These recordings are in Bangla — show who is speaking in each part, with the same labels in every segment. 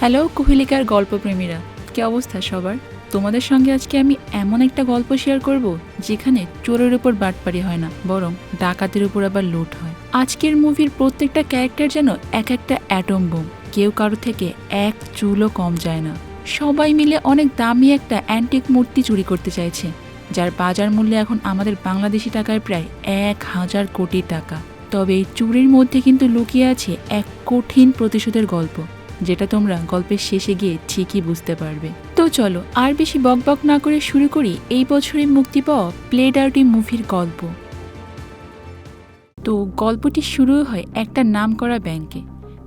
Speaker 1: হ্যালো কুহিলিকার গল্পপ্রেমীরা, কি অবস্থা সবার? তোমাদের সঙ্গে আজকে আমি এমন একটা গল্প শেয়ার করব যেখানে চোরের উপর বাটপারি হয় না, বরং ডাকাতের উপর আবার লুট হয়। আজকের মুভির প্রত্যেকটা ক্যারেক্টার যেন এক একটা অ্যাটম বোম কেউ কারও থেকে এক চুলও কম যায় না। সবাই মিলে অনেক দামি একটা অ্যান্টিক মূর্তি চুরি করতে চাইছে, যার বাজার মূল্য এখন আমাদের বাংলাদেশি টাকায় প্রায় এক হাজার কোটি টাকা। তবে এই চুরির মধ্যে কিন্তু লুকিয়ে আছে এক কঠিন প্রতিশোধের গল্প। যেটা তোমরা গল্পের শেষে গিয়ে ঠিকই বুঝতে পারবে। তো চলো, আর বেশি বকবক না করে শুরু করি এই বছরে মুক্তি পাওয়া প্লে আউটি মুভির গল্প। তো গল্পটি শুরু হয় একটা নামকরা ব্যাংকে,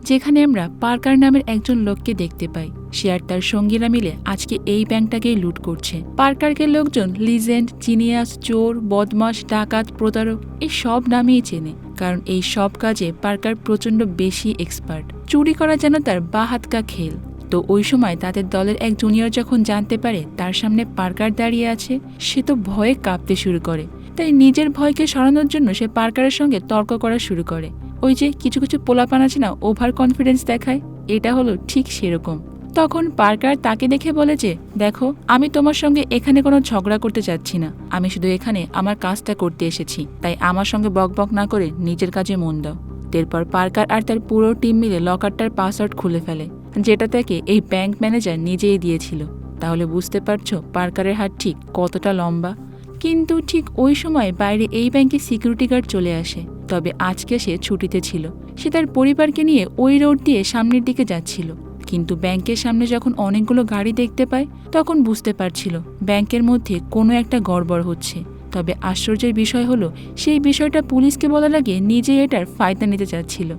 Speaker 1: যেখানে আমরা পার্কার নামের একজন লোককে দেখতে পাই। সে আর তার সঙ্গীরা মিলে আজকে এই ব্যাংকটাকেই লুট করছে। পার্কারকে লোকজন, লিজেন্ড জিনিয়াস চোর বদমাস ডাকাত, প্রতারক এই সব নামেই চেনে। কারণ এই সব কাজে পার্কার প্রচণ্ড বেশি এক্সপার্ট চুরি করা যেন তার বাহাতকা খেল। তো ওই সময় তাদের দলের এক জুনিয়র যখন জানতে পারে তার সামনে পার্কার দাঁড়িয়ে আছে, সে তো ভয়ে কাঁপতে শুরু করে। তাই নিজের ভয়কে সরানোর জন্য সে পার্কারের সঙ্গে তর্ক করা শুরু করে। ওই যে কিছু কিছু পোলাপান আছে না ওভার কনফিডেন্স দেখায়, এটা হলো ঠিক সেরকম। তখন পার্কার তাকে দেখে বলে যে, দেখো, আমি তোমার সঙ্গে এখানে কোনো ঝগড়া করতে চাচ্ছি না। আমি শুধু এখানে আমার কাজটা করতে এসেছি। তাই আমার সঙ্গে বকবক না করে নিজের কাজে মন দাও। এরপর পার্কার আর তার পুরো টিম মিলে লকারটার পাসওয়ার্ড খুলে ফেলে, যেটা তাকে এই ব্যাংক ম্যানেজার নিজেই দিয়েছিল। তাহলে বুঝতে পারছ পার্কারের হাত ঠিক কতটা লম্বা। কিন্তু ঠিক ওই সময় বাইরে এই ব্যাংকে সিকিউরিটি গার্ড চলে আসে। তবে আজকে সে ছুটিতে ছিল। সে তার পরিবারকে নিয়ে ওই রোড দিয়ে সামনের দিকে যাচ্ছিল। কিন্তু ব্যাংকের সামনে যখন অনেকগুলো গাড়ি দেখতে পায়, তখন বুঝতে পারছিল ব্যাংকের মধ্যে কোনো একটা গড়বড় হচ্ছে। তবে আশ্চর্যের বিষয় হলো, সেই বিষয়টা পুলিশকে বলা লাগে নিজে এটার ফায়দা নিতে চাচ্ছিল।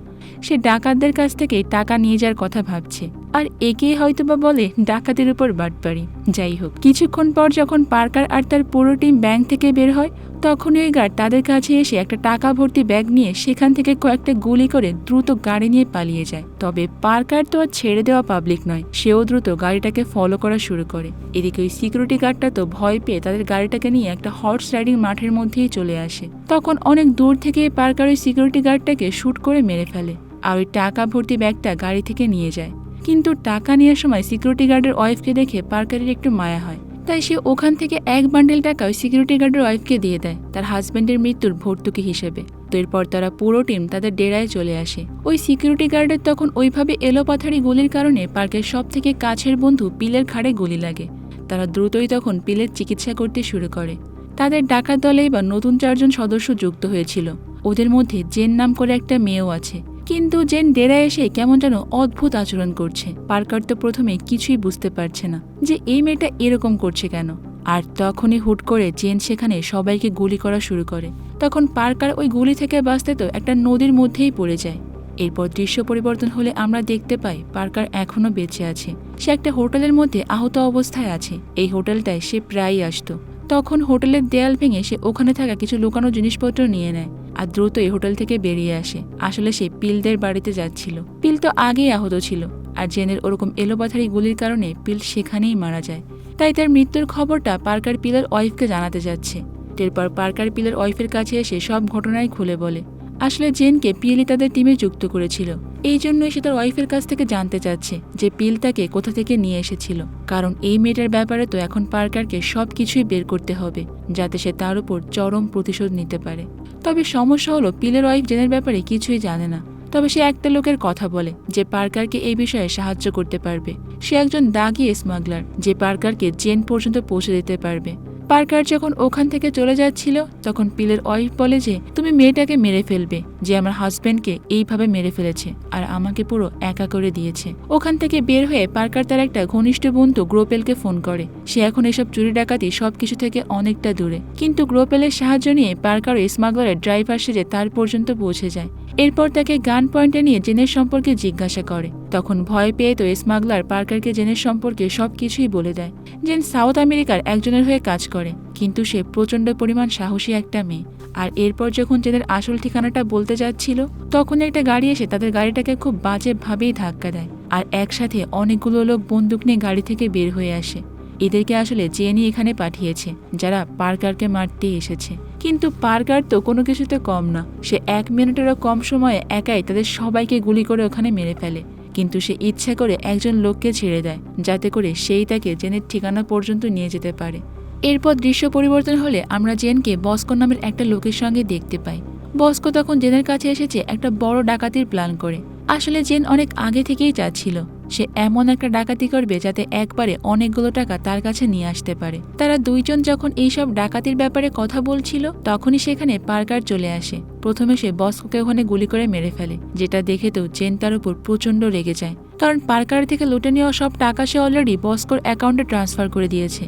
Speaker 1: সে ডাকাতদের কাছ থেকে টাকা নিয়ে যাওয়ার কথা ভাবছে, আর একেই হয়তোবা বলে ডাকাতের উপর বাটপারি। যাই হোক, কিছুক্ষণ পর যখন পার্কার আর তার পুরো টিম ব্যাংক থেকে বের হয় তখনই ওই গার্ড তাদের কাছে এসে একটা টাকা ভর্তি ব্যাগ নিয়ে সেখান থেকে কয়েকটা গুলি করে দ্রুত গাড়ি নিয়ে পালিয়ে যায়। তবে পার্কার তো আর ছেড়ে দেওয়া পাবলিক নয়, সেও দ্রুত গাড়িটাকে ফলো করা শুরু করে। এদিকে ওই সিকিউরিটি গার্ডটা তো ভয় পেয়ে তাদের গাড়িটাকে নিয়ে একটা হর্স রাইডিং মাঠের মধ্যেই চলে আসে। তখন অনেক দূর থেকে পার্কার ওই সিকিউরিটি গার্ডটাকে শ্যুট করে মেরে ফেলে আর ওই টাকা ভর্তি ব্যাগটা গাড়ি থেকে নিয়ে যায়। কিন্তু টাকা নেওয়ার সময় সিকিউরিটি গার্ডের ওয়াইফকে দেখে পার্কারের একটু মায়া হয়। তাই সে ওখান থেকে এক বান্ডেল টাকা ওই সিকিউরিটি গার্ডের ওয়াইফকে দিয়ে দেয়, তার হাজব্যান্ডের মৃত্যুর ভর্তুকি হিসেবে। তো এরপর তারা পুরো টিম তাদের ডেরায় চলে আসে। ওই সিকিউরিটি গার্ডের তখন ওইভাবে এলোপাথারি গুলির কারণে পার্কের সব থেকে কাছের বন্ধু পিলের ঘাড়ে গুলি লাগে। তারা দ্রুতই তখন পিলের চিকিৎসা করতে শুরু করে। তাদের ডাকাত দলে এবার নতুন চারজন সদস্য যুক্ত হয়েছিল। ওদের মধ্যে জেন নাম করে একটা মেয়েও আছে। কিন্তু জেন ডেরায় এসে কেমন যেন অদ্ভুত আচরণ করছে। পার্কার তো প্রথমে কিছুই বুঝতে পারছে না যে এই মেয়েটা এরকম করছে কেন। আর তখনই হুট করে জেন সেখানে সবাইকে গুলি করা শুরু করে। তখন পার্কার ওই গুলি থেকে বাঁচতে তো একটা নদীর মধ্যেই পড়ে যায়। এরপর দৃশ্য পরিবর্তন হলে আমরা দেখতে পাই পার্কার এখনও বেঁচে আছে। সে একটা হোটেলের মধ্যে আহত অবস্থায় আছে। এই হোটেলটায় সে প্রায়ই আসতো। তখন হোটেলের দেয়াল ভেঙে সে ওখানে থাকা কিছু লুকানো জিনিসপত্র নিয়ে নেয়। আর দ্রুত এই হোটেল থেকে বেরিয়ে আসে। আসলে সে পিলদের বাড়িতে যাচ্ছিল। পিল তো আগেই আহত ছিল, আর জেনের ওরকম এলোপাথারি গুলির কারণে পিল সেখানেই মারা যায়। তাই তার মৃত্যুর খবরটা পার্কার পিলের ওয়াইফকে জানাতে যাচ্ছে। এরপর পার্কার পিলের ওয়াইফের কাছে এসে সব ঘটনাই খুলে বলে। আসলে জেনকে পিএলই তাদের টিমে যুক্ত করেছিল। এই জন্যই সে তার ওয়াইফের কাছ থেকে জানতে চাচ্ছে যে পিল তাকে কোথা থেকে নিয়ে এসেছিল। কারণ এই মেয়েটার ব্যাপারে তো এখন পার্কারকে সব কিছুই বের করতে হবে, যাতে সে তার উপর চরম প্রতিশোধ নিতে পারে। তবে সমস্যা হলো পিলের ওয়াইফ জেনের ব্যাপারে কিছুই জানে না। তবে সে একটা লোকের কথা বলে যে পার্কারকে এই বিষয়ে সাহায্য করতে পারবে। সে একজন দাগি স্মাগলার, যে পার্কারকে জেন পর্যন্ত পৌঁছে দিতে পারবে। পার্কার যখন ওখান থেকে চলে যাচ্ছিল, তখন পিলের ওয়াইফ বলে যে, তুমি মেয়েটাকে মেরে ফেলবে, যে আমার হাজব্যান্ডকে এইভাবে মেরে ফেলেছে আর আমাকে পুরো একা করে দিয়েছে। ওখান থেকে বের হয়ে পার্কার তার একটা ঘনিষ্ঠ বন্ধু গ্রোপেলকে ফোন করে। সে এখন এসব চুরি ডাকাতি সবকিছু থেকে অনেকটা দূরে। কিন্তু গ্রোপেলের সাহায্য নিয়ে পার্কার স্মাগলারের ড্রাইভার সেজে তার পর্যন্ত পৌঁছে যায়। এরপর তাকে গান পয়েন্টে নিয়ে জেনের সম্পর্কে জিজ্ঞাসা করে। তখন ভয় পেয়ে তো স্মাগলার পার্কারকে জেনের সম্পর্কে সব কিছুই বলে দেয়। জেন সাউথ আমেরিকার একজনের হয়ে কাজ করে, কিন্তু সে প্রচণ্ড পরিমাণ সাহসী একটা মেয়ে। আর এরপর যখন জেনের আসল ঠিকানাটা বলতে যাচ্ছিল, তখন একটা গাড়ি এসে তাদের গাড়িটাকে খুব বাজেভাবেই ধাক্কা দেয়। আর একসাথে অনেকগুলো লোক বন্দুক নিয়ে গাড়ি থেকে বের হয়ে আসে। এদেরকে আসলে জেনি এখানে পাঠিয়েছে, যারা পার্কারকে মারতে এসেছে। কিন্তু পার্কার তো কোনো কিছুতে কম না, সে এক মিনিটেরও কম সময়ে একাই তাদের সবাইকে গুলি করে ওখানে মেরে ফেলে। কিন্তু সে ইচ্ছা করে একজন লোককে ছেড়ে দেয়, যাতে করে সেই তাকে জেনের ঠিকানা পর্যন্ত নিয়ে যেতে পারে। এরপর দৃশ্য পরিবর্তন হলে আমরা জেনকে বস্কো নামের একটা লোকের সঙ্গে দেখতে পাই। বস্কো তখন জেনের কাছে এসেছে একটা বড় ডাকাতির প্ল্যান করে। আসলে জেন অনেক আগে থেকেই চাচ্ছিল। সে এমন একটা ডাকাতি করবে যাতে একবারে অনেকগুলো টাকা তার কাছে নিয়ে আসতে পারে। তারা দুইজন যখন এইসব ডাকাতির ব্যাপারে কথা বলছিল, তখনই সেখানে পার্কার চলে আসে। প্রথমে সে বস্কোকে ওখানে গুলি করে মেরে ফেলে, যেটা দেখে তো জেন তার উপর প্রচণ্ড রেগে যায়। কারণ পার্কার থেকে লুটে নেওয়া সব টাকা সে অলরেডি বস্কোর অ্যাকাউন্টে ট্রান্সফার করে দিয়েছে।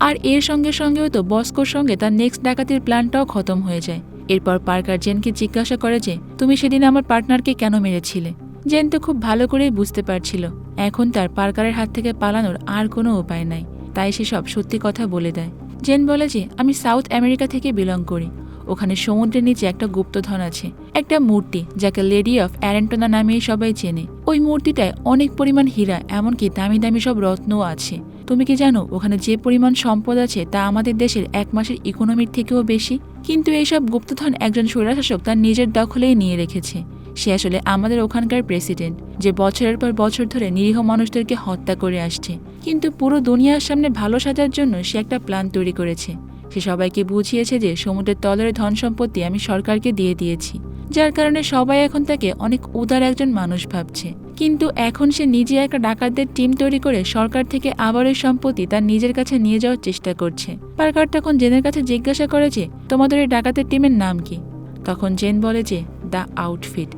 Speaker 1: আর এর সঙ্গে সঙ্গেও তো বস্কোর সঙ্গে তার নেক্সট ডাকাতির প্ল্যানটাও খতম হয়ে যায়। এরপর পার্কার জেনকে জিজ্ঞাসা করে যে, তুমি সেদিন আমার পার্টনারকে কেন মেরেছিলে? জেন তো খুব ভালো করেই বুঝতে পারছিল, এখন তার পার্কারের হাত থেকে পালানোর আর কোনো উপায় নাই, তাই সে সব সত্যি কথা বলে দেয়। জেন বলে যে, আমি সাউথ আমেরিকা থেকে বিলং করি, ওখানে সমুদ্রের নিচে একটা গুপ্তধন আছে, একটা মূর্তি, যাকে লেডি অফ অ্যারেন্টোনা নামেই সবাই চেনে। ওই মূর্তিটায় অনেক পরিমাণ হীরা, এমনকি দামি দামি সব রত্নও আছে। তুমি কি জানো, ওখানে যে পরিমাণ সম্পদ আছে, তা আমাদের দেশের এক মাসের ইকোনমির থেকেও বেশি? কিন্তু এইসব গুপ্তধন একজন স্বৈরাশাসক তার নিজের দখলেই নিয়ে রেখেছে। সে আসলে আমাদের ওখানকার প্রেসিডেন্ট, যে বছরের পর বছর ধরে নিরীহ মানুষদেরকে হত্যা করে আসছে। কিন্তু পুরো দুনিয়ার সামনে ভালো সাজার জন্য সে একটা প্ল্যান তৈরি করেছে। সে সবাইকে বুঝিয়েছে যে সমুদ্রের তলের ধন সম্পত্তি আমি সরকারকে দিয়ে দিয়েছি। যার কারণে সবাই এখন তাকে অনেক উদার একজন মানুষ ভাবছে। কিন্তু এখন সে নিজে একটা ডাকাতদের টিম তৈরি করে সরকার থেকে আবার ওই সম্পত্তি তার নিজের কাছে নিয়ে যাওয়ার চেষ্টা করছে। পার্কার তখন জেনের কাছে জিজ্ঞাসা করে যে, তোমাদের এই ডাকাতের টিমের নাম কি? তখন জেন বলে যে, দ্য আউটফিট।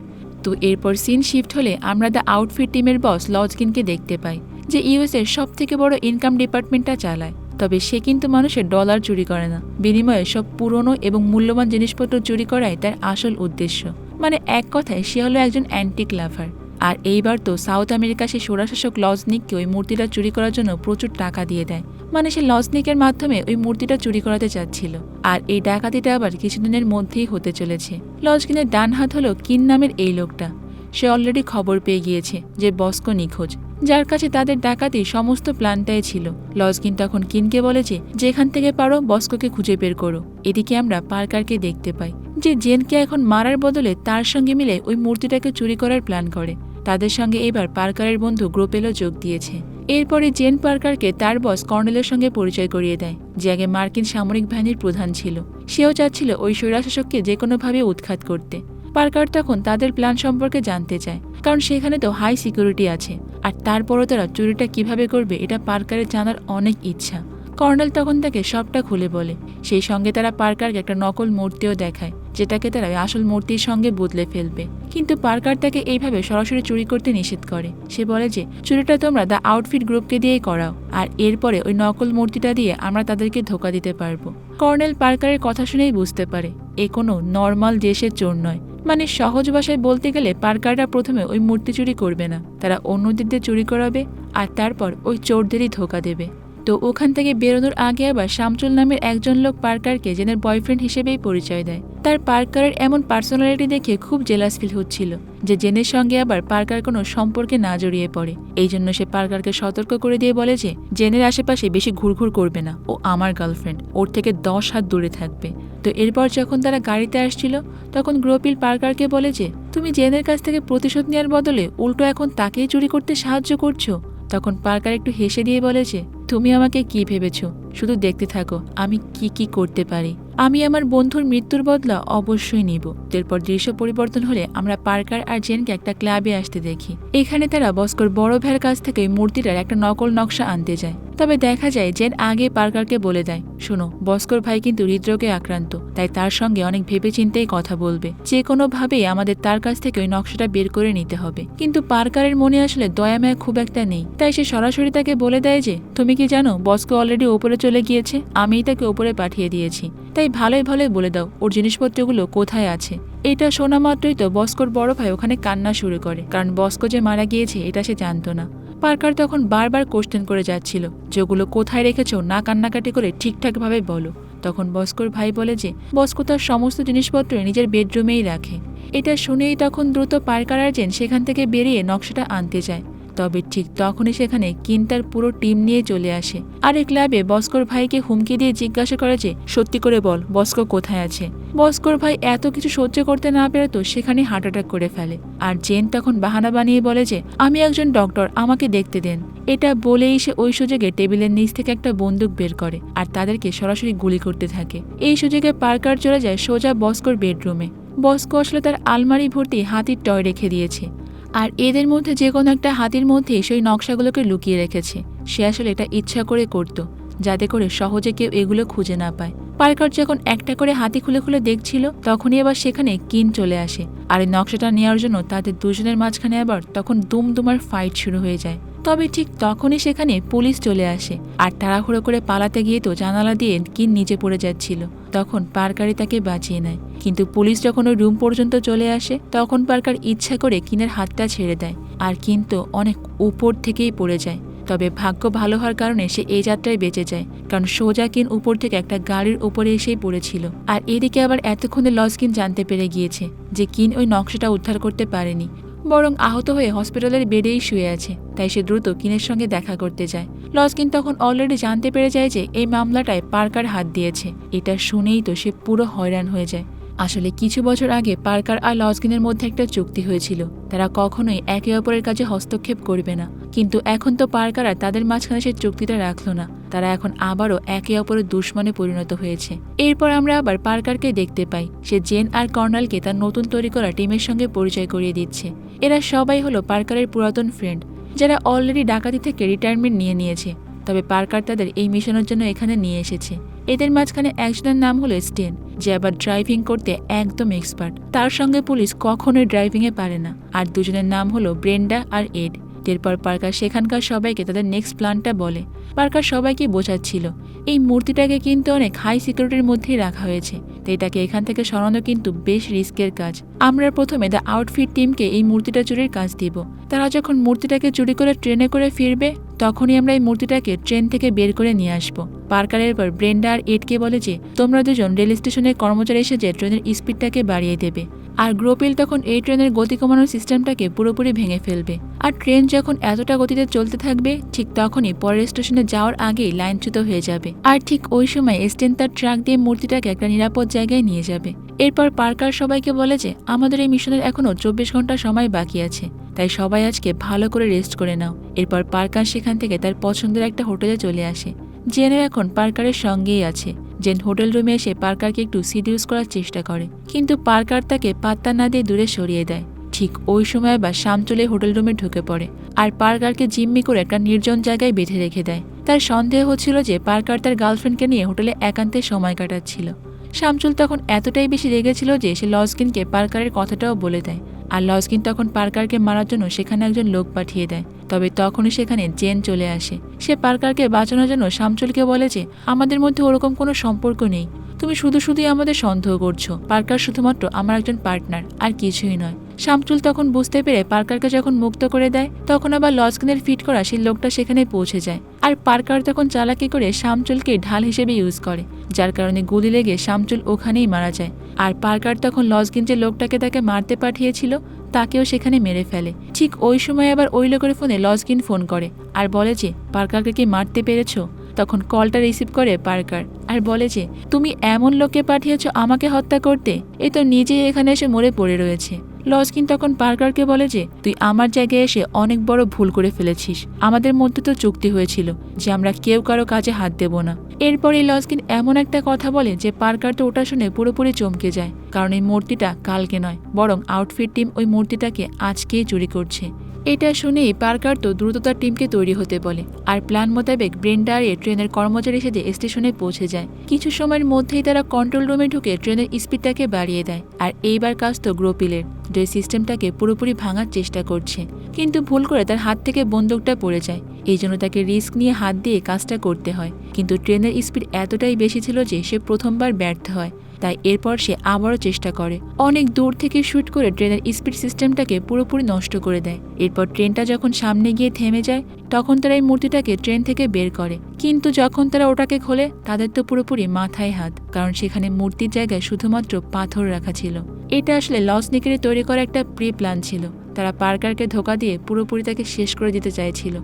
Speaker 1: তো এরপর সিন শিফট হলে আমরা দ্য আউটফিট টিমের বস লজকিনকে দেখতে পাই, যে ইউএস এর সব থেকে বড় ইনকাম ডিপার্টমেন্টটা চালায়। তবে সে কিন্তু মানুষের ডলার চুরি করে না। বিনিময়ে সব পুরনো এবং মূল্যবান জিনিসপত্র চুরি করাই তার আসল উদ্দেশ্য। মানে এক কথায় সে হলো একজন অ্যান্টিক লাভার আর এইবার তো সাউথ আমেরিকা সে সোরাশাসক লজনিককে ওই মূর্তিটা চুরি করার জন্য প্রচুর টাকা দিয়ে দেয়। মানে সে লজনিকের মাধ্যমে ওই মূর্তিটা চুরি করাতে চাচ্ছিল। আর এই ডাকাতিটা আবার কিছুদিনের মধ্যেই হতে চলেছে। লজকিনের ডান হাত হলো কিন নামের এই লোকটা। সে অলরেডি খবর পেয়ে গিয়েছে যে বস্কো নিখোঁজ। যার কাছে তাদের ডাকাতি সমস্ত প্ল্যানটাই ছিল। লজকিন তখন কিনকে বলেছে যেখান থেকে পারো বস্কোকে খুঁজে বের করো। এদিকে আমরা পার্কারকে দেখতে পাই। যে জেনকে এখন মারার বদলে তার সঙ্গে মিলে ওই মূর্তিটাকে চুরি করার প্ল্যান করে। তাদের সঙ্গে এবার পার্কারের বন্ধু গ্রোপেলও যোগ দিয়েছে। এরপরে জেন পার্কারকে তার বস কর্নেলের সঙ্গে পরিচয় করিয়ে দেয়, যে আগে মার্কিন সামরিক বাহিনীর প্রধান ছিল। সেও চাচ্ছিল ওই স্বৈরাশাসককে যে কোনোভাবে উৎখাত করতে। পার্কার তখন তাদের প্ল্যান সম্পর্কে জানতে চায়, কারণ সেখানে তো হাই সিকিউরিটি আছে। আর তারপরও তারা চুরিটা কীভাবে করবে এটা পার্কারের জানার অনেক ইচ্ছা। কর্নেল তখন তাকে সবটা খুলে বলে। সেই সঙ্গে তারা পার্কারকে একটা নকল মূর্তিও দেখায়। যেটাকে তারা আসল মূর্তির সঙ্গে বদলে ফেলবে। কিন্তু পার্কার তাকে এইভাবে সরাসরি চুরি করতে নিষেধ করে। সে বলে যে, চুরিটা তোমরা দ্য আউটফিট গ্রুপকে দিয়েই করাও, আর এরপরে ওই নকল মূর্তিটা দিয়ে আমরা তাদেরকে ধোকা দিতে পারব। কর্নেল পার্কারের কথা শুনেই বুঝতে পারে, এ কোনো নর্মাল দেশের চোর নয়। মানে সহজ ভাষায় বলতে গেলে পার্কাররা প্রথমে ওই মূর্তি চুরি করবে না। তারা অন্যদের দিয়ে চুরি করাবে, আর তারপর ওই চোরদেরই ধোকা দেবে। তো ওখান থেকে বেরোনোর আগে আবার শামচুল নামের একজন লোক পার্কারকে জেনের বয়ফ্রেন্ড হিসেবেই পরিচয় দেয়। তার পার্কারের এমন পার্সোনালিটি দেখে খুব জেলাস ফিল হচ্ছিল যে জেনের সঙ্গে আবার পার্কার কোনো সম্পর্কে না জড়িয়ে পড়ে। এই জন্য সে পার্কারকে সতর্ক করে দিয়ে বলে যে, জেনের আশেপাশে বেশি ঘুরঘুর করবে না। ও আমার গার্লফ্রেন্ড। ওর থেকে দশ হাত দূরে থাকবে। তো এরপর যখন তারা গাড়িতে আসছিল, তখন গ্রোপিল পার্কারকে বলে যে, তুমি জেনের কাছ থেকে প্রতিশোধ নেওয়ার বদলে উল্টো এখন তাকেই চুরি করতে সাহায্য করছ? তখন পার্কার একটু হেসে দিয়ে বলেছে তুমি আমাকে কি ভেবেছো? শুধু দেখতে থাকো, আমি কি কি করতে পারি। আমি আমার বন্ধুর মৃত্যুর বদলা অবশ্যই নিব। এরপর দৃশ্য পরিবর্তন হলে আমরা পার্কার আর জেনকে একটা ক্লাবে আসতে দেখি। এখানে তারা বস্কর বড় ভাইয়ের কাছ থেকে মূর্তিটার একটা নকল নকশা আনতে যায়। তবে দেখা যায় জেন আগে পার্কারকে বলে দেয়, শোনো, বস্কর ভাই কিন্তু হৃদরোগে আক্রান্ত, তাই তার সঙ্গে অনেক ভেবেচিন্তেই কথা বলবে। যে কোনোভাবেই আমাদের তার কাছ থেকে ওই নকশাটা বের করে নিতে হবে। কিন্তু পার্কারের মনে আসলে দয়ামায়া খুব একটা নেই। তাই সে সরাসরি তাকে বলে দেয় যে, তুমি কি জানো, বস্কো অলরেডি ওপরে চলে গিয়েছে? আমিই তাকে ওপরে পাঠিয়ে দিয়েছি। তাই ভালোই ভালোই বলে দাও, ওর জিনিসপত্রগুলো কোথায় আছে? এটা শোনা মাত্রই তো বস্কোর বড় ভাই ওখানে কান্না শুরু করে, কারণ বস্কো যে মারা গিয়েছে, এটা সে জানতো না। পার্কার তখন বারবার কোশ্চেন করে যাচ্ছিল যেগুলো কোথায় রেখেছ, না কান্নাকাটি করে ঠিকঠাকভাবে বলো। তখন বস্কর ভাই বলে যে, বস্কো তার সমস্ত জিনিসপত্র নিজের বেডরুমেই রাখে। এটা শুনেই তখন দ্রুত পার্কার আর্জেন সেখান থেকে বেরিয়ে নকশাটা আনতে যায়। তবে ঠিক তখনই সেখানে কিন তার পুরো টিম নিয়ে চলে আসে। আর এই ক্লাবে বস্কর ভাইকে হুমকি দিয়ে জিজ্ঞাসা করে যে, সত্যি করে বল, বস্কো কোথায় আছে? বস্কর ভাই এত কিছু সহ্য করতে না পেরে তো সেখানে হার্ট অ্যাটাক করে ফেলে। আর জেন তখন বাহানা বানিয়ে বলে যে, আমি একজন ডক্টর, আমাকে দেখতে দেন। এটা বলেই সে ওই সুযোগে টেবিলের নিচ থেকে একটা বন্দুক বের করে আর তাদেরকে সরাসরি গুলি করতে থাকে। এই সুযোগে পার্কার চলে যায় সোজা বস্কর বেডরুমে। বস্কো আসলে তার আলমারি ভর্তি হাতির টয় রেখে দিয়েছে। আর এদের মধ্যে যে কোনো একটা হাতির মধ্যে সেই নকশাগুলোকে লুকিয়ে রেখেছে। সে আসলে এটা ইচ্ছা করে করত, যাতে করে সহজে কেউ এগুলো খুঁজে না পায়। পার্কার যখন একটা করে হাতি খুলে খুলে দেখছিল, তখনই আবার সেখানে কিন চলে আসে। আর এই নকশাটা নেওয়ার জন্য তাদের দুজনের মাঝখানে আবার তখন দুমদুমার ফাইট শুরু হয়ে যায়। তবে ঠিক তখনই সেখানে পুলিশ চলে আসে আর তাড়াহুড়ো করে পালাতে গিয়ে তো জানালা দিয়ে কিন নিচে পড়ে যাচ্ছিল। তখন পার্কারই তাকে বাঁচিয়ে নেয়। কিন্তু পুলিশ যখন ওই রুম পর্যন্ত চলে আসে, তখন পার্কার ইচ্ছা করে কিনের হাতটা ছেড়ে দেয় আর কিন্তু অনেক উপর থেকেই পড়ে যায়। তবে ভাগ্য ভালো হওয়ার কারণে সে এই যাত্রায় বেঁচে যায়, কারণ সোজা কিন উপর থেকে একটা গাড়ির উপরে এসেই পড়েছিল। আর এদিকে আবার এতক্ষণে লসকিন জানতে পেরে গিয়েছে যে কিন ওই নকশাটা উদ্ধার করতে পারেনি, বরং আহত হয়ে হসপিটালের বেডেই শুয়ে আছে, তাই সে দ্রুত কিনের সঙ্গে দেখা করতে যায়। লসকিন তখন অলরেডি জানতে পেরে যায় যে এই মামলাটায় পার্কার হাত দিয়েছে, এটা শুনেই তো সে পুরো হয়রান হয়ে যায়। আসলে কিছু বছর আগে পার্কার আর লজগিনের মধ্যে একটা চুক্তি হয়েছিল। তারা কখনোই একে অপরের কাছে হস্তক্ষেপ করবে না। কিন্তু এখন তো পার্কার আর তাদের মাঝখানে সে চুক্তিটা রাখল না। তারা এখন আবারও একে অপরের দুশ্মনে পরিণত হয়েছে। এরপর আমরা আবার পার্কারকে দেখতে পাই। সে জেন আর কর্নালকে তার নতুন তৈরি করা টিমের সঙ্গে পরিচয় করিয়ে দিচ্ছে। এরা সবাই হলো পার্কারের পুরাতন ফ্রেন্ড, যারা অলরেডি ডাকাতি থেকে রিটায়ারমেন্ট নিয়ে নিয়েছে। তবে পার্কার তাদের এই মিশনের জন্য এখানে নিয়ে এসেছে। এদের মাঝখানে একজনের নাম হলো স্টেন, যে আবার ড্রাইভিং করতে একদম এক্সপার্ট। তার সঙ্গে পুলিশ কখনোই ড্রাইভিংয়ে পারে না। আর দুজনের নাম হলো ব্রেন্ডা আর এড। এরপর পার্কার সেখানকার সবাইকে তাদের নেক্সট প্ল্যানটা বলে। পার্কার সবাইকে বোঝাচ্ছিল, এই মূর্তিটাকে কিন্তু অনেক হাই সিকিউরিটির মধ্যেই রাখা হয়েছে। তো এটাকে এখান থেকে সরানো কিন্তু বেশ রিস্কের কাজ। আমরা প্রথমে দ্য আউটফিট টিমকে এই মূর্তিটা চুরির কাজ দিব। তারা যখন মূর্তিটাকে চুরি করে ট্রেনে করে ফিরবে তখনই আমরা এই মূর্তিটাকে ট্রেন থেকে বের করে নিয়ে আসব। পার্কারের পর ব্রেন্ডা আর এডকে বলে যে, তোমরা দুজন রেল স্টেশনের কর্মচারী এসে যে ট্রেনের স্পিডটাকে বাড়িয়ে দেবে। আর গ্রোপিল তখন এই ট্রেনের গতি কমানোর সিস্টেমটাকে পুরোপুরি ভেঙে ফেলবে। আর ট্রেন যখন এতটা গতিতে চলতে থাকবে, ঠিক তখনই পরের স্টেশনে যাওয়ার আগেই লাইনচ্যুত হয়ে যাবে। আর ঠিক ওই সময় স্টেন তার ট্রাক দিয়ে মূর্তিটাকে একটা নিরাপদ জায়গায় নিয়ে যাবে। এরপর পার্কার সবাইকে বলে যে, আমাদের এই মিশনের এখনও চব্বিশ ঘণ্টা সময় বাকি আছে। তাই সবাই আজকে ভালো করে রেস্ট করে নাও। এরপর পার্কার সেখান থেকে তার পছন্দের একটা হোটেলে চলে আসে। জেনও এখন পার্কারের সঙ্গেই আছে। জেন হোটেল রুমে এসে পার্কারকে একটু সিডিউস করার চেষ্টা করে। কিন্তু পার্কার তাকে পাত্তা না দিয়ে দূরে সরিয়ে দেয়। ঠিক ওই সময় বা শাম চলে হোটেল রুমে ঢুকে পড়ে। আর পার্কারকে জিম্মি করে একটা নির্জন জায়গায় বেঁধে রেখে দেয়। তার সন্দেহ হচ্ছিল যে পার্কার তার গার্লফ্রেন্ডকে নিয়ে হোটেলে একান্তে সময় কাটাচ্ছিল। শামচুল তখন এতটাই বেশি রেগেছিল যে সে লসগিনকে পার্কারের কথাটাও বলে দেয়। আর লসগিন তখন পার্কারকে মারার জন্য সেখানে একজন লোক পাঠিয়ে দেয়। তবে তখনই সেখানে জেন চলে আসে। সে পার্কারকে বাঁচানোর জন্য শামচুলকে বলে যে, আমাদের মধ্যে ওরকম কোনো সম্পর্ক নেই। তুমি শুধু শুধুই আমাদের সন্দেহ করছ। পার্কার শুধুমাত্র আমার একজন পার্টনার, আর কিছুই নয়। শামচুল তখন বুঝতে পেরে পার্কারকে যখন মুক্ত করে দেয়, তখন আবার লসকিনের ফিট করা সেই লোকটা সেখানে পৌঁছে যায়। আর পার্কার তখন চালাকি করে শামচুলকে ঢাল হিসেবে ইউজ করে, যার কারণে গুলি লেগে শামচুল ওখানেই মারা যায়। আর পার্কার তখন লসগিন যে লোকটাকে তাকে মারতে পাঠিয়েছিল, তাকেও সেখানে মেরে ফেলে। ঠিক ওই সময় আবার ওই লোকের ফোনে লসগিন ফোন করে, আর বলে যে, পার্কারকে কি মারতে পেরেছ? তখন কলটা রিসিভ করে পার্কার আর বলে যে, তুমি এমন লোককে পাঠিয়েছ আমাকে হত্যা করতে? এ তো নিজেই এখানে এসে মরে পড়ে রয়েছে। লসকিন তখন পার্কারকে বলে যে, তুই আমার জায়গায় এসে অনেক বড় ভুল করে ফেলেছিস। আমাদের মধ্যে তো চুক্তি হয়েছিল যে আমরা কেউ কারও কাজে হাত দেব না। এরপরে লসকিন এমন একটা কথা বলে যে, পার্কার তো ওটা শুনে পুরোপুরি চমকে যায়, কারণ এই মূর্তিটা কালকে নয়, বরং আউটফিট টিম ওই মূর্তিটাকে আজকেই চুরি করছে। এটা শুনেই পার্কার তো দ্রুত তার টিমকে তৈরি হতে বলে। আর প্ল্যান মোতাবেক ব্রেন্ডা আর ট্রেনের কর্মচারী সেজে স্টেশনে পৌঁছে যায়। কিছু সময়ের মধ্যেই তারা কন্ট্রোল রুমে ঢুকে ট্রেনের স্পিডটাকে বাড়িয়ে দেয়। আর এইবার কাজ তো গ্রোপিলের, যে সিস্টেমটাকে পুরোপুরি ভাঙার চেষ্টা করছে। কিন্তু ভুল করে তার হাত থেকে বন্দুকটা পড়ে যায়। এই জন্য তাকে রিস্ক নিয়ে হাত দিয়ে কাজটা করতে হয়। কিন্তু ট্রেনের স্পিড এতটাই বেশি ছিল যে সে প্রথমবার ব্যর্থ হয়। তাই এরপর সে আবারও চেষ্টা করে। অনেক দূর থেকে শুট করে ট্রেনের স্পিড সিস্টেমটাকে পুরোপুরি নষ্ট করে দেয়। এরপর ট্রেনটা যখন সামনে গিয়ে থেমে যায়, তখন তারা এই মূর্তিটাকে ট্রেন থেকে বের করে। কিন্তু যখন তারা ওটাকে খোলে, তাদের তো পুরোপুরি মাথায় হাত, কারণ সেখানে মূর্তির জায়গায় শুধুমাত্র পাথর রাখা ছিল। এটা আসলে লস নিকেরে তৈরি করা একটা প্রি প্ল্যান ছিল। তারা পার্কারকে ধোকা দিয়ে পুরোপুরি তাকে শেষ করে দিতে চাইছিল।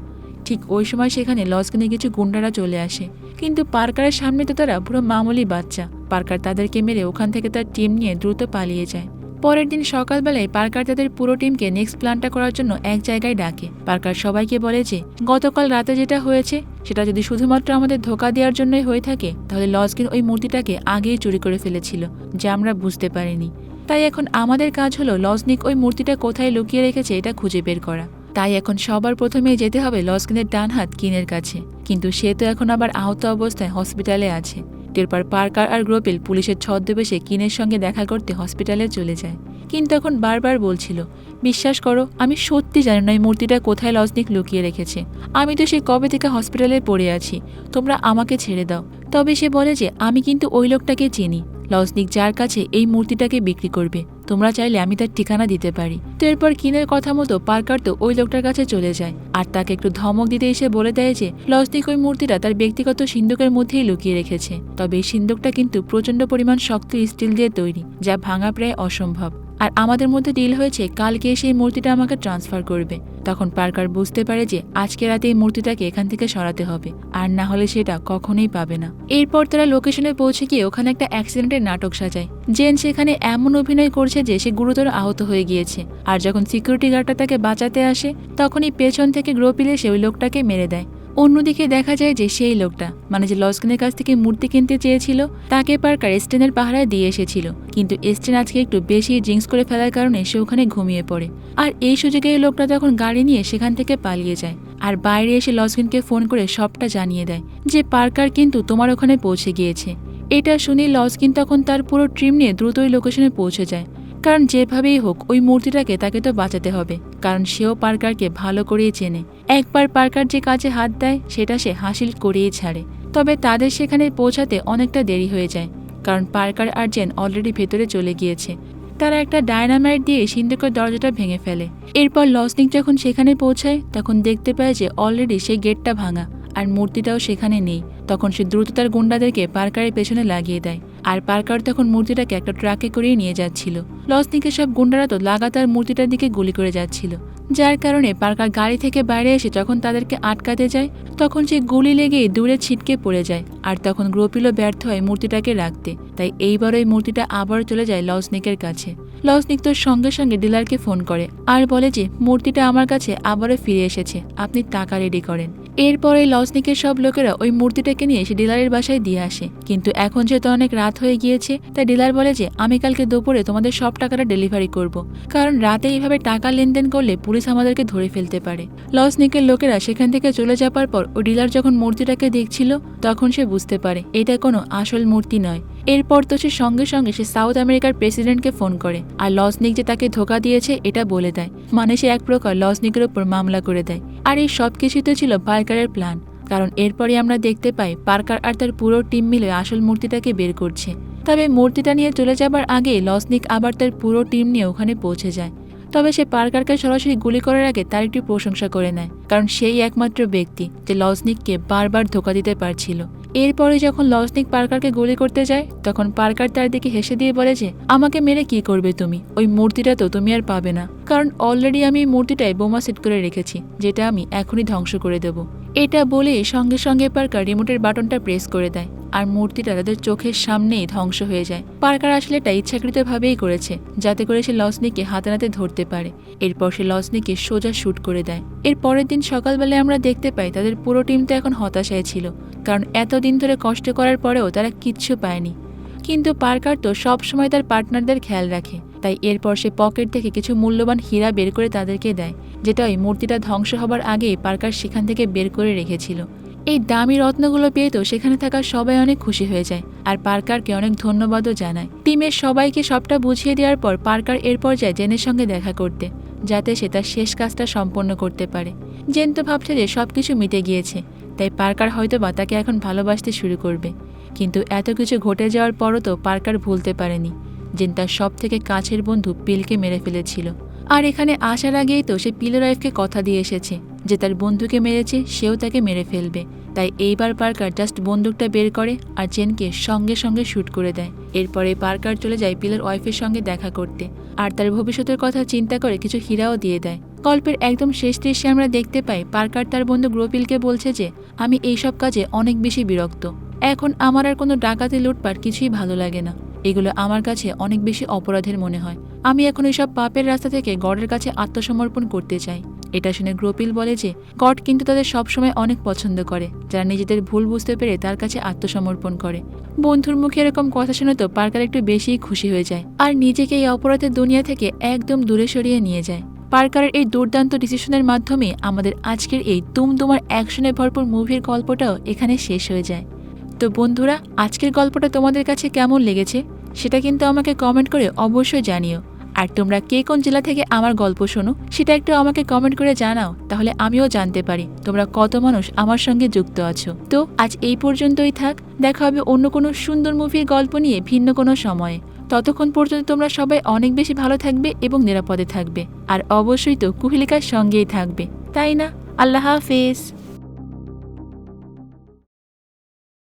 Speaker 1: ঠিক ওই সময় সেখানে লসকিনে কিছু গুন্ডারা চলে আসে। কিন্তু পার্কারের সামনে তো তারা পুরো মামুলি বাচ্চা। পার্কার তাদেরকে মেরে ওখান থেকে তার টিম নিয়ে দ্রুত পালিয়ে যায়। পরের দিন সকালবেলায় পার্কার তাদের পুরো টিমকে নেক্সট প্ল্যানটা করার জন্য এক জায়গায় ডাকে। পার্কার সবাইকে বলে যে, গতকাল রাতে যেটা হয়েছে, সেটা যদি শুধুমাত্র আমাদের ধোকা দেওয়ার জন্যই হয়ে থাকে, তাহলে লসকিন ওই মূর্তিটাকে আগেই চুরি করে ফেলেছিল, যা আমরা বুঝতে পারিনি। তাই এখন আমাদের কাজ হলো লসনিক ওই মূর্তিটা কোথায় লুকিয়ে রেখেছে এটা খুঁজে বের করা। তাই এখন সবার প্রথমেই যেতে হবে লসকিনের ডান হাত কিনের কাছে। কিন্তু সে তো এখন আবার আহত অবস্থায় হসপিটালে আছে। এরপর পার্কার আর গ্রোপেল পুলিশের ছদ্মবেশে কিনের সঙ্গে দেখা করতে হসপিটালে চলে যায়। কিন্তু এখন বারবার বলছিল, বিশ্বাস করো, আমি সত্যি জানি না এই মূর্তিটা কোথায় লসনিক লুকিয়ে রেখেছে। আমি তো সে কবে থেকে হসপিটালে পড়ে আছি, তোমরা আমাকে ছেড়ে দাও। তবে সে বলে যে, আমি কিন্তু ওই লোকটাকে চিনি। লজনিক যার কাছে এই মূর্তিটাকে বিক্রি করবে। তোমরা চাইলে আমি তার ঠিকানা দিতে পারি। তো এরপর কিনের কথা মতো পার্কার তো ওই লোকটার কাছে চলে যায়। আর তাকে একটু ধমক দিতে এসে বলে দেয় যে লসনিক ওই মূর্তিটা তার ব্যক্তিগত সিন্ধুকের মধ্যেই লুকিয়ে রেখেছে। তবে এই সিন্ধুকটা কিন্তু প্রচণ্ড পরিমাণ শক্ত স্টিল দিয়ে তৈরি, যা ভাঙা প্রায় অসম্ভব। আর আমাদের মধ্যে ডিল হয়েছে, কালকে সেই মূর্তিটা আমাকে ট্রান্সফার করবে। তখন পার্কার বুঝতে পারে যে, আজকে রাতে এই মূর্তিটাকে এখান থেকে সরাতে হবে, আর না হলে সেটা কখনোই পাবে না। এরপর তারা লোকেশনে পৌঁছে গিয়ে ওখানে একটা অ্যাক্সিডেন্টের নাটক সাজায় জেন সেখানে এমন অভিনয় করছে যে সে গুরুতর আহত হয়ে গিয়েছে। আর যখন সিকিউরিটি গার্ডটা তাকে বাঁচাতে আসে, তখনই পেছন থেকে গ্রোপিলে সে ওই লোকটাকে মেরে দেয়। অন্যদিকে দেখা যায় যে সেই লোকটা মানে যে লস্কিনের কাছ থেকে মূর্তি কিনতে চেয়েছিল, তাকে পার্কার স্টেনের পাহারায় দিয়ে এসেছিল। কিন্তু স্টেন আজকে একটু বেশি ড্রিঙ্কস করে ফেলার কারণে সে ওখানে ঘুমিয়ে পড়ে। আর এই সুযোগে এই লোকটা তখন গাড়ি নিয়ে সেখান থেকে পালিয়ে যায়, আর বাইরে এসে লসকিনকে ফোন করে সবটা জানিয়ে দেয় যে পার্কার কিন্তু তোমার ওখানে পৌঁছে গিয়েছে। এটা শুনে লসকিন তখন তার পুরো ট্রিম নিয়ে দ্রুতই লোকেশনে পৌঁছে যায়। কারণ যেভাবেই হোক, ওই মূর্তিটাকে তাকে তো বাঁচাতে হবে, কারণ সেও পার্কারকে ভালো করেই চেনে। একবার পার্কার যে কাজে হাত দেয়, সেটা সে হাসিল করেই ছাড়ে। তবে তাদের সেখানে পৌঁছাতে অনেকটা দেরি হয়ে যায়, কারণ পার্কার আর জেন অলরেডি ভেতরে চলে গিয়েছে। তারা একটা ডায়নামাইট দিয়ে সিন্ধুকের দরজাটা ভেঙে ফেলে। এরপর লসনিক যখন সেখানে পৌঁছায়, তখন দেখতে পায় যে অলরেডি সেই গেটটা ভাঙা, আর মূর্তিটাও সেখানে নেই। তখন সে দ্রুত তার গুন্ডাদেরকে পার্কারের পেছনে লাগিয়ে দেয়। আর পার্কার তখন মূর্তিটাকে একটা ট্রাকে করে নিয়ে যাচ্ছিল। লসনিকের সব গুন্ডারা তো লাগাতার মূর্তিটার দিকে গুলি করে যাচ্ছিল। যার কারণে পার্কার গাড়ি থেকে বাইরে এসে যখন তাদেরকে আটকাতে যায়, তখন সে গুলি লেগেই দূরে ছিটকে পড়ে যায় আর তখন গ্রোপিলও ব্যর্থ হয় মূর্তিটাকে রাখতে। তাই এইবার ওই মূর্তিটা আবার চলে যায় লসনিকের কাছে। লসনিক তোর সঙ্গে সঙ্গে ডিলারকে ফোন করে আর বলে যে, মূর্তিটা আমার কাছে আবারও ফিরে এসেছে। আপনি টাকা রেডি করেন। এরপরে লসনিকের সব লোকেরা ওই মূর্তিটাকে নিয়ে এসে ডিলারের বাসায় দিয়ে আসে। কিন্তু এখন যেহেতু অনেক রাত হয়ে গিয়েছে, তাই ডিলার বলে যে, আমি কালকে দুপুরে তোমাদের সব টাকাটা ডেলিভারি করব। কারণ রাতে এইভাবে টাকা লেনদেন করলে পুলিশ আমাদেরকে ধরে ফেলতে পারে। লসনিকের লোকেরা সেখান থেকে চলে যাবার পর ও ডিলার যখন মূর্তিটাকে দেখছিল, তখন সে বুঝতে পারে, এটা কোনো আসল মূর্তি নয়। এরপর তো সে সঙ্গে সঙ্গে সে সাউথ আমেরিকার প্রেসিডেন্টকে ফোন করে আর লসনিক যে তাকে ধোকা দিয়েছে, এটা বলে দেয়। মানে সে এক প্রকার লসনিকের ওপর মামলা করে দেয়। আর এই সব কিছুই তো ছিল পার্কারের প্ল্যান। কারণ এরপরে আমরা দেখতে পাই, পার্কার আর তার পুরো টিম মিলে আসল মূর্তিটাকে বের করছে। তবে মূর্তিটা নিয়ে চলে যাবার আগে লসনিক আবার তার পুরো টিম নিয়ে ওখানে পৌঁছে যায়। তবে সে পার্কারকে সরাসরি গুলি করার আগে তার একটি প্রশংসা করে নেয়, কারণ সেই একমাত্র ব্যক্তি যে লজনিককে বারবার ধোকা দিতে পারছিল। এরপরে যখন লসনিক পার্কারকে গুলি করতে যায়, তখন পার্কার তার দিকে হেসে দিয়ে বলে যে, আমাকে মেরে কি করবে তুমি? ওই মূর্তিটা তো তুমি আর পাবে না। কারণ অলরেডি আমি এই মূর্তিটায় বোমা সেট করে রেখেছি, যেটা আমি এখনই ধ্বংস করে দেব। এটা বলে সঙ্গে সঙ্গে পার্কার রিমোটের বাটনটা প্রেস করে দেয়, আর মূর্তিটা তাদের চোখের সামনেই ধ্বংস হয়ে যায়। পার্কার আসলে এটা ইচ্ছাকৃতভাবেই করেছে, যাতে করে সে লসনিকে হাতে নাতে ধরতে পারে। এরপর সে লসনিকে সোজা শ্যুট করে দেয়। এর পরের দিন সকালবেলায় আমরা দেখতে পাই, তাদের পুরো টিম তো এখন হতাশায় ছিল, কারণ এতদিন ধরে কষ্ট করার পরেও তারা কিচ্ছু পায়নি। কিন্তু পার্কার তো সবসময় তার পার্টনারদের খেয়াল রাখে। তাই এরপর সে পকেট থেকে কিছু মূল্যবান হীরা বের করে তাদেরকে দেয়, যেটা ওই মূর্তিটা ধ্বংস হবার আগেই পার্কার সেখান থেকে বের করে রেখেছিল। এই দামি রত্নগুলো পেয়ে তো সেখানে থাকা সবাই অনেক খুশি হয়ে যায় আর পার্কারকে অনেক ধন্যবাদও জানায়। টিমের সবাইকে সবটা বুঝিয়ে দেওয়ার পর পার্কার এরপর যায় জেনের সঙ্গে দেখা করতে, যাতে সে তার শেষ কাজটা সম্পন্ন করতে পারে। জেন তো ভাবছে যে সব কিছু মিটে গিয়েছে। তাই পার্কার হয়তো বা তাকে এখন ভালোবাসতে শুরু করবে। কিন্তু এত কিছু ঘটে যাওয়ার পরও তো পার্কার ভুলতে পারেনি জেন তার সব থেকে কাছের বন্ধু পিলকে মেরে ফেলেছিল। আর এখানে আসার আগেই তো সে পিলোরাইফকে কথা দিয়ে এসেছে, যে তার বন্ধুকে মেরেছে, সেও তাকে মেরে ফেলবে। তাই এইবার পার্কার জাস্ট বন্দুকটা বের করে আর জেনকে সঙ্গে সঙ্গে শ্যুট করে দেয়। এরপরে পার্কার চলে যায় পিলার ওয়াইফের সঙ্গে দেখা করতে। আর তার ভবিষ্যতের কথা চিন্তা করে কিছু হীরাও দিয়ে দেয়। গল্পের একদম শেষ দৃশ্যে আমরা দেখতে পাই পার্কার তার বন্ধু গ্রোপিলকে বলছে যে, আমি এইসব কাজে অনেক বেশি বিরক্ত। এখন আমার আর কোনো ডাকাতি লুটপাট কিছুই ভালো লাগে না। এগুলো আমার কাছে অনেক বেশি অপরাধের মনে হয়। আমি এখন এইসব পাপের রাস্তা থেকে গডের কাছে আত্মসমর্পণ করতে চাই। এটা শুনে গ্রোপিল বলে যে, গড কিন্তু তাদের সবসময় অনেক পছন্দ করে, যারা নিজেদের ভুল বুঝতে পেরে তার কাছে আত্মসমর্পণ করে। বন্ধুর মুখে এরকম কথা শুনে তো পার্কার একটু বেশিই খুশি হয়ে যায়। আর নিজেকে এই অপরাধের দুনিয়া থেকে একদম দূরে সরিয়ে নিয়ে যায়। পার্কারের এই দুর্দান্ত ডিসিশনের মাধ্যমে আমাদের আজকের এই তুমতুমার অ্যাকশনে ভরপুর মুভির গল্পটাও এখানে শেষ হয়ে যায়। তো বন্ধুরা, আজকের গল্পটা তোমাদের কাছে কেমন লেগেছে সেটা কিন্তু আমাকে কমেন্ট করে অবশ্যই জানিও। আর তোমরা কে কোন জেলা থেকে আমার গল্প শোনো সেটা একটু আমাকে কমেন্ট করে জানাও, তাহলে আমিও জানতে পারি। তোমরা কত মানুষ আমার সঙ্গে যুক্ত আছো। তো আজ এই পর্যন্তই থাক, দেখা হবে অন্য কোনো সুন্দর মুভির গল্প নিয়ে ভিন্ন কোনো সময়ে। ততক্ষণ পর্যন্ত তোমরা সবাই অনেক বেশি ভালো থাকবে এবং নিরাপদে থাকবে। আর অবশ্যই তো কুহিলিকার সঙ্গেই থাকবে। তাই না? আল্লাহ হাফেজ।